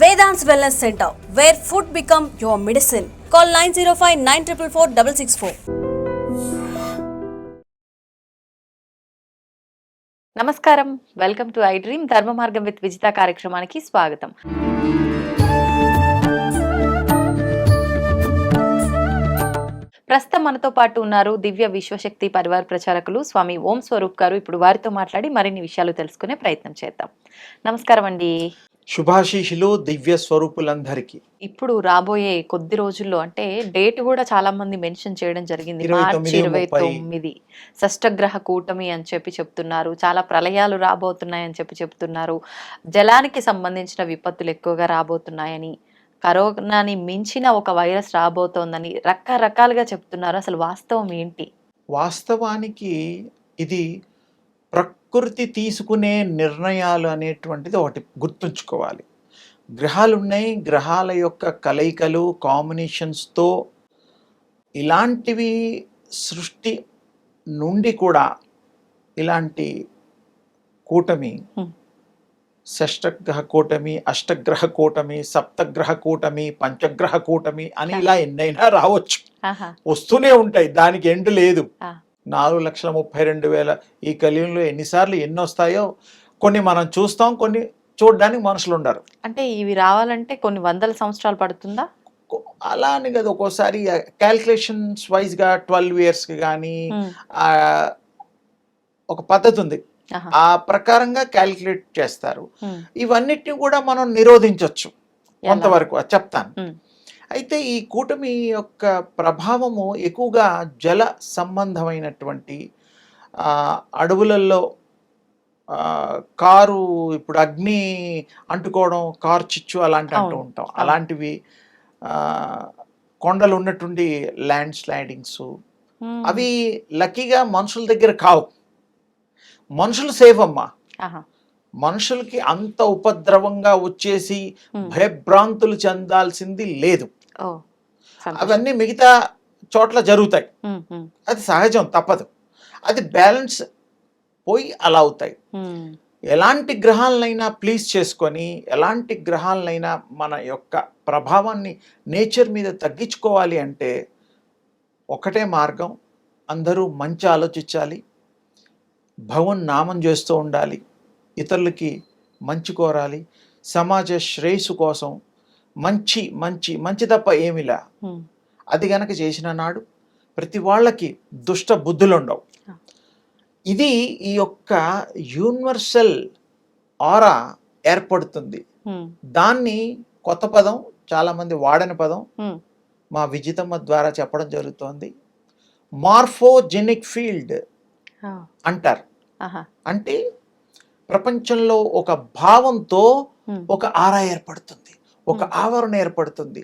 Vedant wellness centre where food become your medicine call nine zero five nine triple four double six four నమస్కారం. Welcome to I dream Dharma Margam with Vijitha కార్యక్రమానికి స్వాగతం. ప్రస్తుతం మనతో పాటు ఉన్నారు దివ్య విశ్వశక్తి పరివార ప్రచారకులు స్వామి ఓం స్వరూప్ గారు. ఇప్పుడు వారితో మాట్లాడి మరిన్ని విషయాలు తెలుసుకునే ప్రయత్నం చేద్దాం. నమస్కారం అండి. శుభాశీషులు దివ్య స్వరూపులందరికీ. ఇప్పుడు రాబోయే కొద్ది రోజుల్లో అంటే డేట్ కూడా చాలా మంది మెన్షన్ చేయడం జరిగింది. మార్చి ఇరవై. తొమ్మిది. షష్టగ్రహ కూటమి అని చెప్పి చెప్తున్నారు. చాలా ప్రళయాలు రాబోతున్నాయని చెప్పి చెప్తున్నారు. జలానికి సంబంధించిన విపత్తులు ఎక్కువగా రాబోతున్నాయని కరోనాని మించిన ఒక వైరస్ రాబోతోందని రకరకాలుగా చెప్తున్నారు. అసలు వాస్తవం ఏంటి? వాస్తవానికి ఇది ప్రకృతి తీసుకునే నిర్ణయాలు అనేటువంటిది ఒకటి గుర్తుంచుకోవాలి. గ్రహాలు ఉన్నాయి గ్రహాల యొక్క కలయికలు కాంబినేషన్స్తో ఇలాంటివి సృష్టి నుండి కూడా ఇలాంటి కూటమి. షష్టగ్రహ కూటమి అష్టగ్రహ కూటమి సప్తగ్రహ కూటమి పంచగ్రహ కూటమి అని ఇలా ఎన్నైనా రావచ్చు. వస్తూనే ఉంటాయి. దానికి ఎండ్ లేదు. నాలుగు లక్షల ముప్పై రెండు వేల ఈ కలియుగంలో ఎన్నిసార్లు ఎన్ని వస్తాయో కొన్ని మనం చూస్తాం కొన్ని చూడడానికి మనుషులు ఉండరు. అంటే ఇవి రావాలంటే కొన్ని వందల సంవత్సరాలు పడుతుందా? అలా అని కదా. ఒక్కోసారి క్యాల్కులేషన్స్ వైజ్గా ట్వెల్వ్ ఇయర్స్కి కానీ ఒక పద్ధతి ఉంది. ఆ ప్రకారంగా క్యాల్కులేట్ చేస్తారు. ఇవన్నిటిని కూడా మనం నిరోధించవచ్చు? కొంతవరకు అది చెప్తాను. అయితే ఈ కూటమి యొక్క ప్రభావము ఎక్కువగా జల సంబంధమైనటువంటి అడవులలో కారు ఇప్పుడు అగ్ని అంటుకోవడం కారు చిచ్చు అలాంటి అంటూ ఉంటాం. అలాంటివి కొండలు ఉన్నటువంటి ల్యాండ్ స్లైడింగ్స్ అవి లక్కీగా మనుషుల దగ్గర కావు. మనుషులు సేఫ్ అమ్మా మనుషులకి అంత ఉపద్రవంగా వచ్చేసి భయభ్రాంతులు చెందాల్సింది లేదు. అవన్నీ మిగతా చోట్ల జరుగుతాయి. అది సహజం తప్పదు. అది బ్యాలెన్స్ పోయి అలా అవుతాయి. ఎలాంటి గ్రహాలనైనా ప్లీజ్ చేసుకొని ఎలాంటి గ్రహాలనైనా మన యొక్క ప్రభావాన్ని నేచర్ మీద తగ్గించుకోవాలి అంటే ఒకటే మార్గం అందరూ మంచి ఆలోచించాలి భగవన్ నామం చేస్తూ ఉండాలి ఇతరులకి మంచి కోరాలి సమాజ శ్రేయస్సు కోసం మంచి మంచి మంచి తప్ప ఏమిలా? అది గనక చేసిన నాడు ప్రతి వాళ్ళకి దుష్ట బుద్ధులు ఉండవు. ఇది ఈ యొక్క యూనివర్సల్ ఆరా ఏర్పడుతుంది. దాన్ని కొత్త పదం చాలామంది వాడని పదం మా విజితమ్మ ద్వారా చెప్పడం జరుగుతోంది. మార్ఫోజెనిక్ ఫీల్డ్ అంటారు. అంటే ప్రపంచంలో ఒక భావంతో ఒక ఆరా ఏర్పడుతుంది. ఒక. ఆవరణ ఏర్పడుతుంది.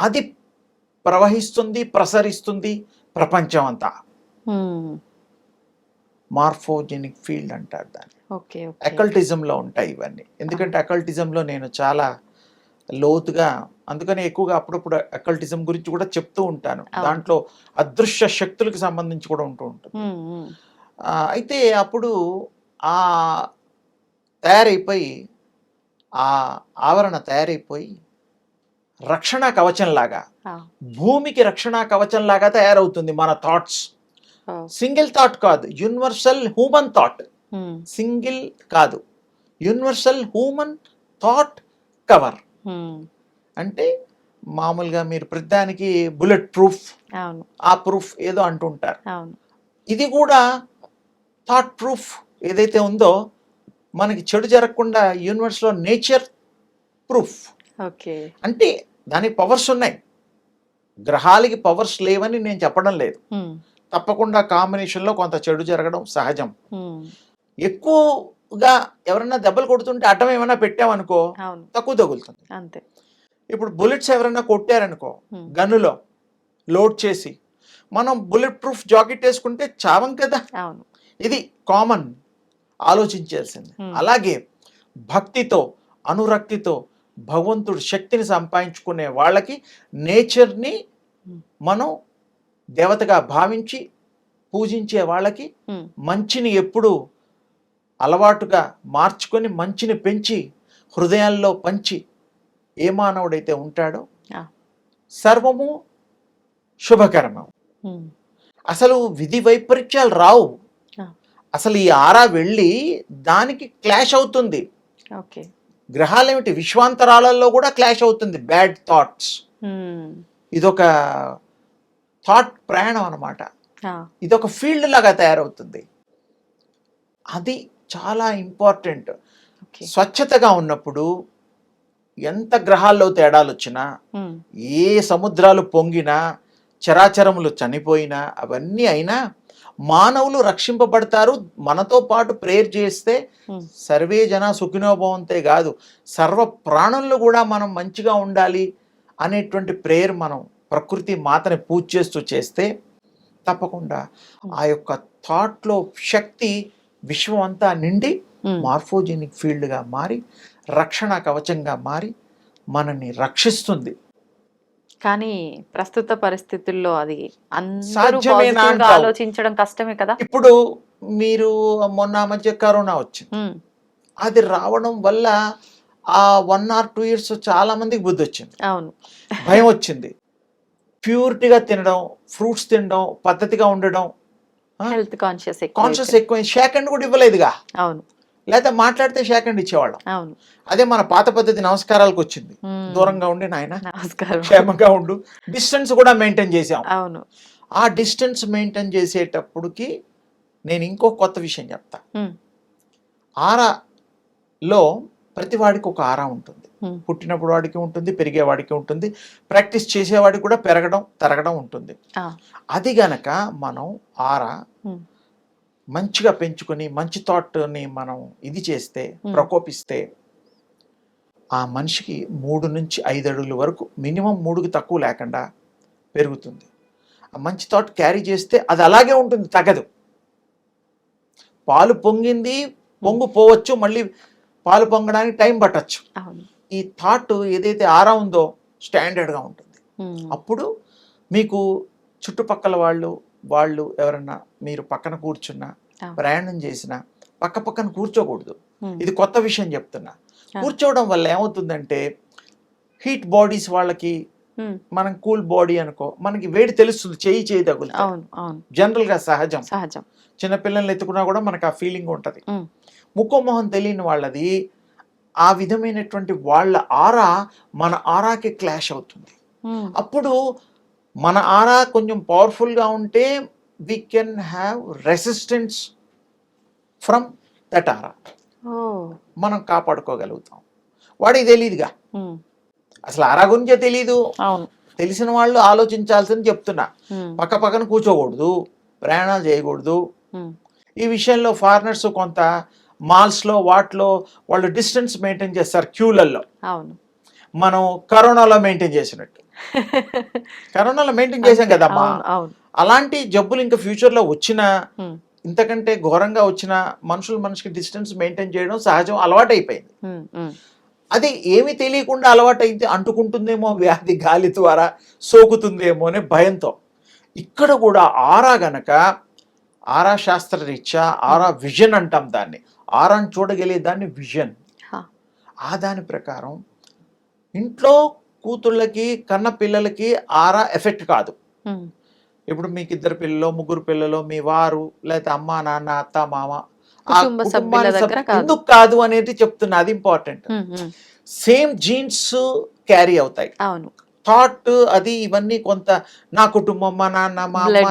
అది ప్రవహిస్తుంది ప్రసరిస్తుంది ప్రపంచం అంతా. మార్ఫోజెనిక్ ఫీల్డ్ అంటారు దాన్ని. అకల్టిజంలో ఉంటాయి ఇవన్నీ. ఎందుకంటే అకల్టిజంలో నేను చాలా లోతుగా అందుకని ఎక్కువగా అప్పుడప్పుడు అకల్టిజం గురించి కూడా చెప్తూ ఉంటాను. దాంట్లో అదృశ్య శక్తులకు సంబంధించి కూడా ఉంటూ ఉంటుంది. అయితే అప్పుడు ఆ తయారైపోయి ఆ ఆవరణ తయారైపోయి రక్షణ కవచంలాగా భూమికి రక్షణ కవచంలాగా తయారవుతుంది మన థాట్స్ సింగిల్ థాట్ కాదు యూనివర్సల్ హ్యూమన్ థాట్ సింగిల్ కాదు యూనివర్సల్ హ్యూమన్ థాట్ కవర్ అంటే మామూలుగా మీరు ప్రతిదానికి బుల్లెట్ ప్రూఫ్ ఆ ప్రూఫ్ ఏదో అంటుంటారు. ఇది కూడా థాట్ ప్రూఫ్ ఏదైతే ఉందో మనకి చెడు జరగకుండా యూనివర్స్లో నేచర్ ప్రూఫ్ ఓకే. అంటే దానికి పవర్స్ ఉన్నాయి. గ్రహాలకి పవర్స్ లేవని నేను చెప్పడం లేదు. తప్పకుండా కాంబినేషన్లో కొంత చెడు జరగడం సహజం. ఎక్కువగా ఎవరైనా దెబ్బలు కొడుతుంటే అడ్డం ఏమైనా పెట్టామనుకో తక్కువ తగులుతుంది. అంతే. ఇప్పుడు బుల్లెట్స్ ఎవరైనా కొట్టారనుకో గన్నులో లోడ్ చేసి మనం బుల్లెట్ ప్రూఫ్ జాకెట్ వేసుకుంటే చావం కదా. ఇది కామన్ ఆలోచించాల్సింది Hmm. అలాగే భక్తితో అనురక్తితో భగవంతుడు శక్తిని సంపాదించుకునే వాళ్ళకి నేచర్ని. మనం దేవతగా భావించి పూజించే వాళ్ళకి మంచిని ఎప్పుడు అలవాటుగా మార్చుకొని మంచిని పెంచి హృదయాల్లో పంచి ఏ మానవుడైతే ఉంటాడో. సర్వము శుభకరమం అసలు విధి వైపరీత్యాలు రావు. అసలు ఈ ఆరా వెళ్ళి దానికి క్లాష్ అవుతుంది. ఓకే. గ్రహాలు ఏమిటి విశ్వాంతరాలలో కూడా క్లాష్ అవుతుంది. Bad thoughts. ఇదొక థాట్ ప్రయాణం అన్నమాట. ఆ, ఇదొక ఫీల్డ్ లాగా తయారవుతుంది. అది చాలా ఇంపార్టెంట్. స్వచ్ఛతగా ఉన్నప్పుడు ఎంత గ్రహాల్లో తేడాలు వచ్చినా ఏ సముద్రాలు పొంగినా చరాచరములు చనిపోయినా అవన్నీ అయినా మానవులు రక్షింపబడతారు మనతో పాటు ప్రేయర్ చేస్తే ఉమ్, సర్వే జన సుఖినోభవంతే కాదు సర్వ ప్రాణుల్లో కూడా మనం మంచిగా ఉండాలి అనేటువంటి ప్రేయర్ మనం ప్రకృతి మాతని పూజ చేస్తూ చేస్తే తప్పకుండా ఆ యొక్క థాట్లో శక్తి విశ్వం అంతా నిండి ఉమ్, మార్ఫోజెనిక్ ఫీల్డ్గా మారి రక్షణ కవచంగా మారి మనల్ని రక్షిస్తుంది. కానీ ప్రస్తుత పరిస్థితుల్లో అది అందరూ సాధ్యమేనా positive గా అంటావు? ఆలోచించడం కష్టమే కదా. ఇప్పుడు మీరు మొన్న ఆ మధ్య కరోనా వచ్చింది. అది రావడం వల్ల ఆ వన్ ఆర్ టూ ఇయర్స్ చాలా మందికి బుద్ధి వచ్చింది. అవును. భయం వచ్చింది. ప్యూరిటీగా తినడం ఫ్రూట్స్ తినడం పద్ధతిగా ఉండడం హెల్త్ కాన్షియస్ కాన్షియస్ ఎక్కువ. షేకండ్ కూడా ఇవ్వలేదుగా. అవును. లేకపోతే మాట్లాడితే షేకండ్ ఇచ్చేవాళ్ళం. అవును. అదే మన పాత పద్ధతి నమస్కారాలకు వచ్చింది. దూరంగా ఉండి నాయన. నమస్కారం. క్షేమంగా ఉండు. డిస్టెన్స్ కూడా మెయింటైన్ చేసాం అవును. ఆ డిస్టెన్స్ మెయింటైన్ చేసేటప్పటికి నేను ఇంకో కొత్త విషయం చెప్తా. ఆరాలో ప్రతి వాడికి ఒక ఆరా ఉంటుంది. పుట్టినప్పుడు వాడికి ఉంటుంది పెరిగేవాడికి ఉంటుంది ప్రాక్టీస్ చేసేవాడికి కూడా పెరగడం తరగడం ఉంటుంది. అది గనక మనం ఆరా మంచిగా పెంచుకొని మంచి థాట్ని మనం ఇది చేస్తే. ప్రకోపిస్తే ఆ మనిషికి మూడు నుంచి ఐదు అడుగుల వరకు మినిమం మూడుకి తక్కువ లేకుండా పెరుగుతుంది. ఆ మంచి థాట్ క్యారీ చేస్తే అది అలాగే ఉంటుంది తగదు పాలు పొంగింది పొంగు పోవచ్చు మళ్ళీ పాలు పొంగడానికి టైం పట్టచ్చు. ఈ థాట్ ఏదైతే ఆరా ఉందో స్టాండర్డ్గా ఉంటుంది. అప్పుడు మీకు చుట్టుపక్కల వాళ్ళు వాళ్ళు ఎవరన్నా మీరు పక్కన కూర్చున్నా. ప్రయాణం చేసినా పక్క పక్కన కూర్చోకూడదు. ఇది కొత్త విషయం చెప్తున్నా. కూర్చోవడం వల్ల ఏమవుతుందంటే హీట్ బాడీస్ వాళ్ళకి మనం కూల్ బాడీ అనుకో మనకి వేడి తెలుస్తుంది చేయి చేయి తగులుతుంది అవును జనరల్గా సహజం. సహజం. చిన్న పిల్లల్ని ఎత్తుకున్నా కూడా మనకు ఆ ఫీలింగ్ ఉంటుంది. ఉమ్, ముక్కు మొహం తెలియని వాళ్ళది ఆ విధమైనటువంటి వాళ్ళ ఆరా మన ఆరాకి క్లాష్ అవుతుంది. అప్పుడు మన ఆరా కొంచెం పవర్ఫుల్గా ఉంటే we can have resistance from that aura. మనం కాపాడుకోగలుగుతాం. వాడికి తెలియదుగా అసలు ఆరా గురించే తెలియదు అవును. తెలిసిన వాళ్ళు ఆలోచించాల్సింది చెప్తున్నా. పక్క పక్కన కూర్చోకూడదు. ప్రయాణాలు చేయకూడదు. ఈ విషయంలో ఫారినర్స్ కొంత మాల్స్లో వాటిలో వాళ్ళు డిస్టెన్స్ మెయింటైన్ చేస్తారు క్యూలల్లో అవును. మనం కరోనాలో మెయింటైన్ చేసినట్టు. కరోనాలో మెయింటైన్ చేసాం కదమ్మా. అలాంటి జబ్బులు ఇంకా ఫ్యూచర్లో వచ్చినా ఉమ్, ఇంతకంటే ఘోరంగా వచ్చిన మనుషులు మనిషికి డిస్టెన్స్ మెయింటైన్ చేయడం సహజం అలవాటైపోయింది. ఉమ్, ఉమ్, అది ఏమీ తెలియకుండా అలవాటైతే అంటుకుంటుందేమో వ్యాధి గాలి ద్వారా సోకుతుందేమో అనే భయంతో. ఇక్కడ కూడా ఆరా గనక ఆరా శాస్త్రరీత్యా ఆరా విజన్ అంటాం దాన్ని. ఆరాని చూడగలిగే దాన్ని విజన్. ఆ దాని ప్రకారం ఇంట్లో కూతుళ్ళకి కన్న పిల్లలకి ఆరా ఎఫెక్ట్ కాదు. ఇప్పుడు మీకు ఇద్దరు పిల్లలు ముగ్గురు పిల్లలు మీ వారు లేకపోతే అమ్మ నాన్న అత్త మామ. ఎందుకు కాదు అనేది చెప్తున్నా అది ఇంపార్టెంట్ సేమ్ జీన్స్ క్యారీ అవుతాయి. అవును. థాట్ అది ఇవన్నీ కొంత నా కుటుంబం మా నాన్న మా అమ్మ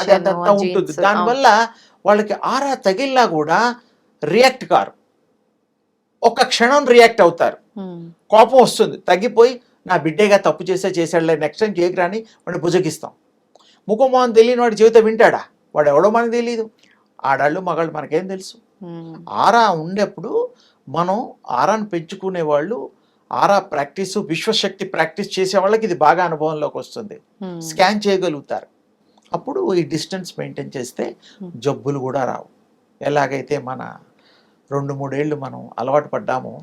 అది అదంతా ఉంటుంది. దానివల్ల వాళ్ళకి ఆరా తగిలినా కూడా రియాక్ట్ కారు. ఒక క్షణం రియాక్ట్ అవుతారు. కోపం వస్తుంది. తగ్గిపోయి నా బిడ్డేగా తప్పు చేసే చేశాడులే నెక్స్ట్ టైం చేయకరాని వాడిని భుజగిస్తాం. ముఖమోహన్ తెలియని వాడి జీవితం వింటాడా? వాడు ఎవడో మనకు తెలియదు ఆడాళ్ళు మగాళ్ళు మనకేం తెలుసు. ఆరా ఉండేప్పుడు మనం ఆరాను పెంచుకునే వాళ్ళు ఆరా ప్రాక్టీస్ విశ్వశక్తి ప్రాక్టీస్ చేసే వాళ్ళకి ఇది బాగా అనుభవంలోకి వస్తుంది. స్కాన్ చేయగలుగుతారు. అప్పుడు ఈ డిస్టెన్స్ మెయింటైన్ చేస్తే. జబ్బులు కూడా రావు. ఎలాగైతే మన రెండు మూడేళ్ళు మనం అలవాటు పడ్డామో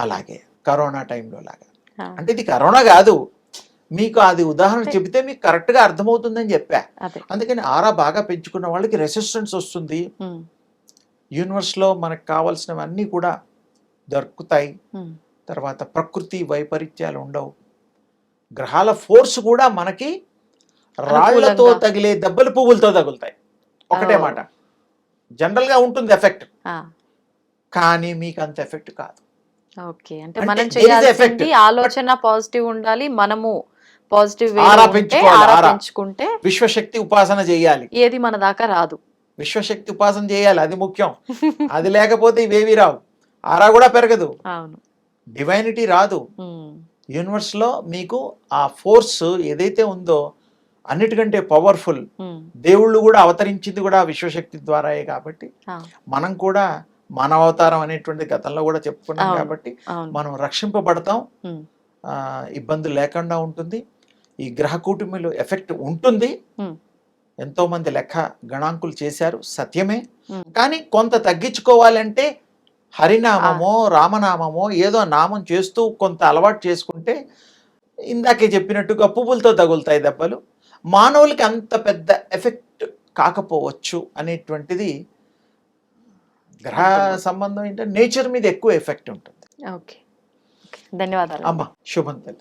అలాగే కరోనా టైంలో లాగా. అంటే ఇది కరోనా కాదు. మీకు అది ఉదాహరణ చెబితే మీకు కరెక్ట్గా అర్థమవుతుందని చెప్పా. అదే. అందుకని ఆరా బాగా పెంచుకున్న వాళ్ళకి రెసిస్టెన్స్ వస్తుంది. ఉమ్, యూనివర్స్లో మనకు కావాల్సినవన్నీ కూడా దొరుకుతాయి. తర్వాత ప్రకృతి వైపరీత్యాలు ఉండవు. గ్రహాల ఫోర్స్ కూడా మనకి రాళ్ళతో. తగిలే దెబ్బలు పువ్వులతో తగులుతాయి. ఒకటే. మాట. జనరల్గా ఉంటుంది ఎఫెక్ట్. కానీ మీకు అంత ఎఫెక్ట్ కాదు. ఓకే. అంటే మనం. చేయాల్సింది ఆలోచన పాజిటివ్ ఉండాలి మనము పాజిటివ్ ఆరా పెంచుకోవాలి, ఆరా. పెంచుకుంటే విశ్వశక్తి ఉపాసన చేయాలి. ఏది మన దాకా రాదు. విశ్వశక్తి ఉపాసన చేయాలి అది ముఖ్యం. అది లేకపోతే ఇవేవి రావు. ఆరా కూడా పెరగదు. అవును. డివైనిటీ రాదు. ఉమ్, యూనివర్స్లో మీకు ఆ ఫోర్స్ ఏదైతే ఉందో అన్నిటికంటే పవర్ఫుల్ దేవుళ్ళు కూడా అవతరించింది కూడా విశ్వశక్తి ద్వారాయే కాబట్టి మనం కూడా మానవ అవతారం అనేటువంటి గతంలో కూడా చెప్పుకున్నాం. కాబట్టి మనం రక్షింపబడతాం. ఇబ్బంది లేకుండా ఉంటుంది. ఈ గ్రహ కూటమిలో ఎఫెక్ట్ ఉంటుంది. ఎంతో మంది లెక్క గణాంకులు చేశారు. సత్యమే. కానీ కొంత తగ్గించుకోవాలంటే హరినామమో రామనామమో ఏదో నామం చేస్తూ కొంత అలవాటు చేసుకుంటే ఇందాకే చెప్పినట్టుగా పువ్వులతో తగులుతాయి దెబ్బలు. మానవులకి అంత పెద్ద ఎఫెక్ట్ కాకపోవచ్చు అనేటువంటిది గ్రహ సంబంధం ఏంటంటే నేచర్ మీద ఎక్కువ ఎఫెక్ట్ ఉంటుంది. ఓకే. ధన్యవాదాలు. అమ్మ శుభం తల్లి.